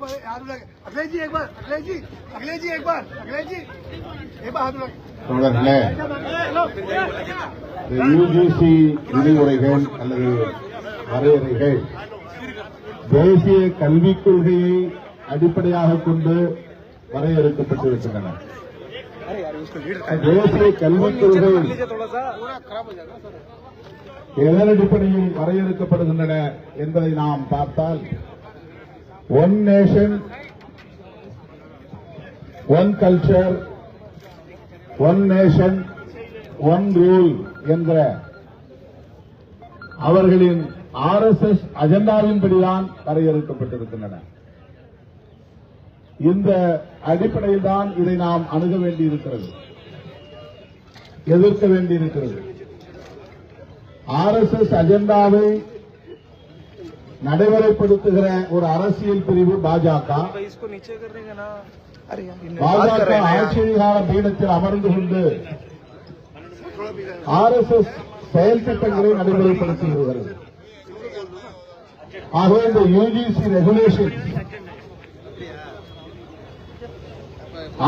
बार हाथ उठा के अखिलेश जी एक बार अखिलेश जी अखिलेश जी एक बार अखिलेश जी एक बार हाथ उठा के தொடர்களே हेलो இந்த யுஜிசி விதிமுறைகள் அல்லது வரையறைகள் தேசிய கல்விக் கொள்கையை அடிப்படையாக கொண்டு வரையறுக்கப்பட்டிருக்கின்றன தேசிய கல்விக் கொள்கை எதன் அடிப்படையில் வரையறுக்கப்படுகின்றன என்பதை நாம் பார்த்தால் one nation one culture one nation one rule என்ற அவர்களின் ஆர் எஸ் எஸ் அஜெண்டாவின்படிதான் வரையறுக்கப்பட்டிருக்கின்றன. இந்த அடிப்படையில் தான் இதை நாம் அணுக வேண்டியிருக்கிறது. எதிர்க்க வேண்டியிருக்கிறது. ஆர் எஸ் எஸ் அஜெண்டாவை நடைமுறைப்படுத்துகிற ஒரு அரசியல் பிரிவு பாஜக. பாஜக ஆட்சியதிகார பீடத்தில் அமர்ந்து கொண்டு ஆர் எஸ் எஸ் செயல் திட்டங்களை நடைமுறைப்படுத்தி வருகிறது. ஆகவே இந்த UGC regulation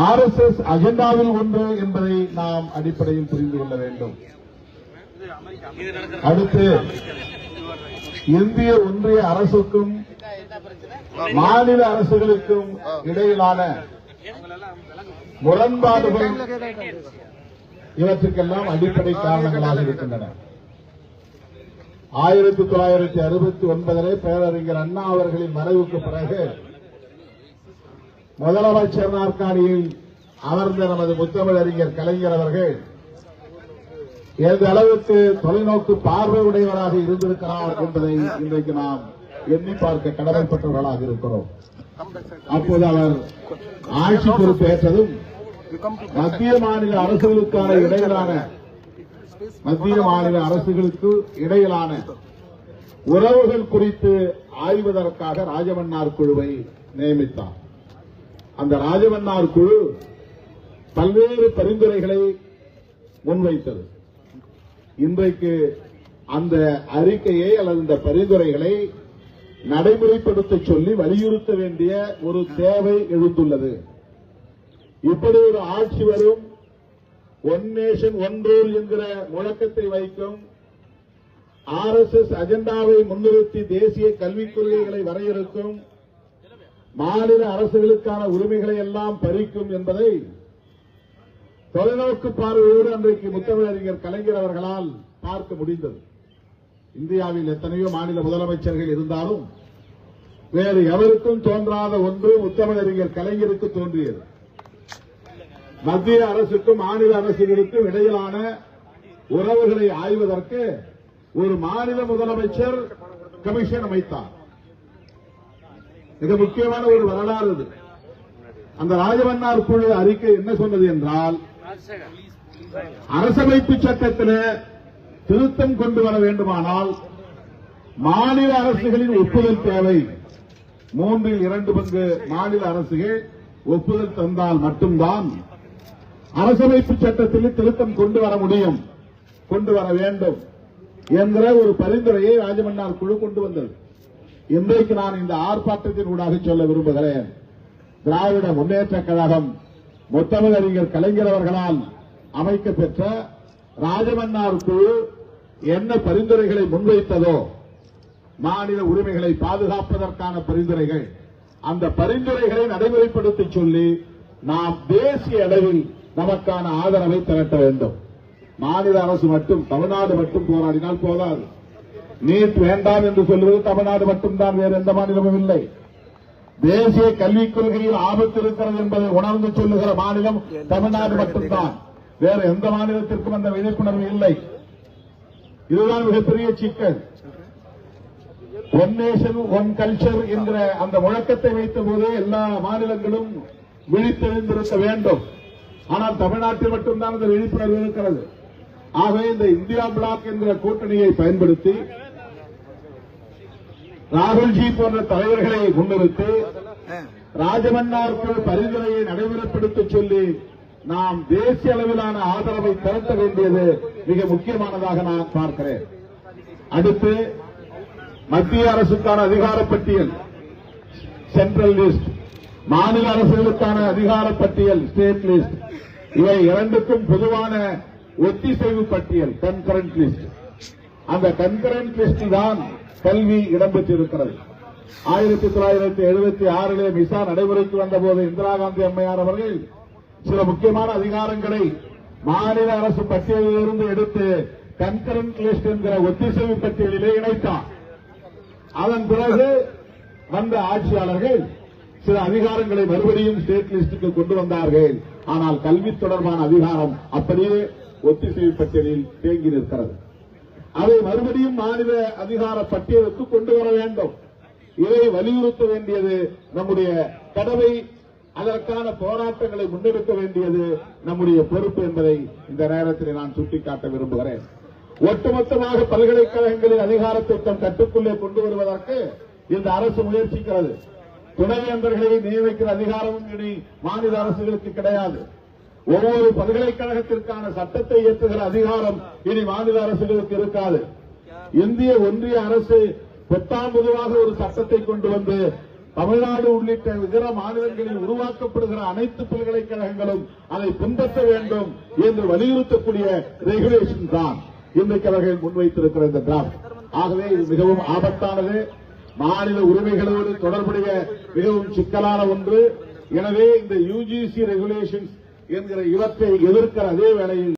R S S அஜெண்டாவில் ஒன்று என்பதை நாம் அடிப்படையில் புரிந்து கொள்ள வேண்டும். அடுத்து இந்திய ஒன்றிய அரசுக்கும் மாநில அரசுகளுக்கும் இடையிலான முரண்பாடுகள் இவற்றுக்கெல்லாம் அடிப்படை காரணங்களாக இருக்கின்றன. ஆயிரத்தி தொள்ளாயிரத்தி அறுபத்தி ஒன்பதிலே பேரறிஞர் அண்ணா அவர்களின் மறைவுக்கு பிறகு முதலமைச்சர் நாற்காலியில் அமர்ந்த நமது முத்தமிழறிஞர் கலைஞர் அவர்கள் எந்த அளவுக்கு தொலைநோக்கு பார்வை உடையவராக இருந்திருக்கிறார் என்பதை இன்றைக்கு நாம் எண்ணி பார்க்க கடமைப்பட்டவர்களாக இருக்கிறோம். அப்போது அவர் ஆட்சி பொறுப்பேற்றதும் மத்திய மாநில அரசுகளுக்கான இடையிலான மத்திய மாநில அரசுகளுக்கு இடையிலான உறவுகள் குறித்து ஆய்வதற்காக ராஜமன்னார் குழுவை நியமித்தார். அந்த ராஜமன்னார் குழு பல்வேறு பரிந்துரைகளை முன்வைத்தது. இன்றைக்கு அந்த அறிக்கையை அல்லது இந்த பரிந்துரைகளை நடைமுறைப்படுத்த சொல்லி வலியுறுத்த வேண்டிய ஒரு தேவை எழுந்துள்ளது. இப்படி ஒரு ஆட்சி வரும் ஒன் நேஷன் ஒன் ரூல் என்கிற முழக்கத்தை வைக்கும் ஆர் எஸ் எஸ் அஜெண்டாவை முன்னிறுத்தி தேசிய கல்விக் கொள்கைகளை வரையறுக்கும் மாநில அரசுகளுக்கான உரிமைகளை எல்லாம் பறிக்கும் என்பதை தொலைநோக்கு பார்வையோடு அன்றைக்கு முத்தமிழறிஞர் கலைஞர் அவர்களால் பார்க்க முடிந்தது. இந்தியாவில் எத்தனையோ மாநில முதலமைச்சர்கள் இருந்தாலும் வேறு எவருக்கும் தோன்றாத ஒன்று முத்தமிழறிஞர் கலைஞருக்கு தோன்றியது. மத்திய அரசுக்கும் மாநில அரசுகளுக்கும் இடையிலான உறவுகளை ஆய்வதற்கு ஒரு மாநில முதலமைச்சர் கமிஷன் அமைத்தார். மிக முக்கியமான ஒரு வரலாறு அது. அந்த ராஜமன்னார் குழு அறிக்கை என்ன சொன்னது என்றால் அரசமைப்பு சட்டத்தில் திருத்தம் கொண்டு வர வேண்டுமானால் மாநில அரசுகளின் ஒப்புதல் தேவை. மூன்றில் இரண்டு பங்கு மாநில அரசுகள் ஒப்புதல் தந்தால் மட்டும்தான் அரசமைப்பு சட்டத்தில் திருத்தம் கொண்டு வர முடியும் கொண்டு வர வேண்டும் என்கிற ஒரு பரிந்துரையை ராஜமன்னார் குழு கொண்டு வந்தது. இன்றைக்கு நான் இந்த ஆர்ப்பாட்டத்தின் ஊடாக சொல்ல விரும்புகிறேன். திராவிட முன்னேற்ற கழகம் முத்தமிழறிஞர் கலைஞர் அவர்களால் அமைக்கப்பெற்ற ராஜமன்னார் குழு என்ன பரிந்துரைகளை முன்வைத்ததோ மாநில உரிமைகளை பாதுகாப்பதற்கான பரிந்துரைகள் அந்த பரிந்துரைகளை நடைமுறைப்படுத்திச் சொல்லி நாம் தேசிய அளவில் நமக்கான ஆதரவை திரட்ட வேண்டும். மாநில அரசு மட்டும் தமிழ்நாடு மட்டும் போராடினால் போதாது. நீட் வேண்டாம் என்று சொல்வது தமிழ்நாடு மட்டும்தான் வேறு எந்த மாநிலமும் இல்லை. தேசிய கல்விக் கொள்கையில் ஆபத்து இருக்கிறது என்பதை உணர்ந்து சொல்லுகிற மாநிலம் தமிழ்நாடு மட்டும்தான். வேறு எந்த மாநிலத்திற்கும் அந்த விழிப்புணர்வு இல்லை. இதுதான் மிகப்பெரிய சிக்கல். ஒன் நேஷன் ஒன் கல்ச்சர் என்கிற அந்த முழக்கத்தை வைத்த போது எல்லா மாநிலங்களும் விழித்தெழுந்திருக்க வேண்டும். ஆனால் தமிழ்நாட்டில் மட்டும்தான் இந்த விழிப்புணர்வு இருக்கிறது. ஆகவே இந்த இந்தியா பிளாக் என்கிற கூட்டணியை பயன்படுத்தி ராகுல்ஜி போன்ற தலைவர்களை முன்னிறுத்தி ராஜமன்னாருக்கு பரிந்துரையை நடைமுறைப்படுத்த சொல்லி நாம் தேசிய அளவிலான ஆதரவை திரட்ட வேண்டியது மிக முக்கியமானதாக நான் பார்க்கிறேன். அடுத்து மத்திய அரசுக்கான அதிகார பட்டியல் சென்ட்ரல் லிஸ்ட் மாநில அரசுகளுக்கான அதிகார பட்டியல் ஸ்டேட் லிஸ்ட் இவை இரண்டுக்கும் பொதுவான ஒத்திசைவு பட்டியல் கன்கரண்ட் லிஸ்ட் அந்த கன்கரண்ட் லிஸ்ட் தான் கல்வி இடம்பெற்றிருக்கிறது. ஆயிரத்தி தொள்ளாயிரத்தி எழுபத்தி ஆறிலே மிசா நடைமுறைக்கு வந்தபோது இந்திரா காந்தி அம்மையார் அவர்கள் சில முக்கியமான அதிகாரங்களை மாநில அரசு பட்டியலிலிருந்து எடுத்து கன்கரண்ட் லிஸ்ட் என்கிற ஒத்திசைவு பட்டியலிலே இணைத்தார். அதன் பிறகு வந்த ஆட்சியாளர்கள் சில அதிகாரங்களை மறுபடியும் ஸ்டேட் லிஸ்டுக்கு கொண்டு வந்தார்கள். ஆனால் கல்வி தொடர்பான அதிகாரம் அப்படியே ஒத்திசைவு பட்டியலில் தேங்கி நிற்கிறது. அதை மறுபடியும் மாநில அதிகார பட்டியலுக்கு கொண்டு வர வேண்டும். இதை வலியுறுத்த வேண்டியது நம்முடைய கடமை. அதற்கான போராட்டங்களை முன்னெடுக்க வேண்டியது நம்முடைய பொறுப்பு என்பதை இந்த நேரத்தில் நான் சுட்டிக்காட்ட விரும்புகிறேன். ஒட்டுமொத்தமாக பல்கலைக்கழகங்களின் அதிகாரத்தை தம் கட்டுக்குள்ளே கொண்டு வருவதற்கு இந்த அரசு முயற்சிக்கிறது. துணைவேந்தர்களை நியமிக்கிற அதிகாரமும் இனி மாநில அரசுகளுக்கு கிடையாது. ஒவ்வொரு பல்கலைக்கழகத்திற்கான சட்டத்தை இயற்றுகிற அதிகாரம் இனி மாநில அரசுகளுக்கு இருக்காது. இந்திய ஒன்றிய அரசு பொத்தாம் பொதுவாக ஒரு சட்டத்தை கொண்டு வந்து தமிழ்நாடு உள்ளிட்ட இதர மாநிலங்களில் உருவாக்கப்படுகிற அனைத்து பல்கலைக்கழகங்களும் அதை பின்பற்ற வேண்டும் என்று வலியுறுத்தக்கூடிய ரெகுலேஷன் தான் இன்றைக்கு அவர்கள் முன்வைத்திருக்கிற இந்த டிராப்ட் ஆகவே இது மிகவும் ஆபத்தானது. மாநில உரிமைகளோடு தொடர்புடைய மிகவும் சிக்கலான ஒன்று. எனவே இந்த யுஜிசி ரெகுலேஷன்ஸ் என்கிற இவற்றை எதிர்க்கிற அதே வேளையில்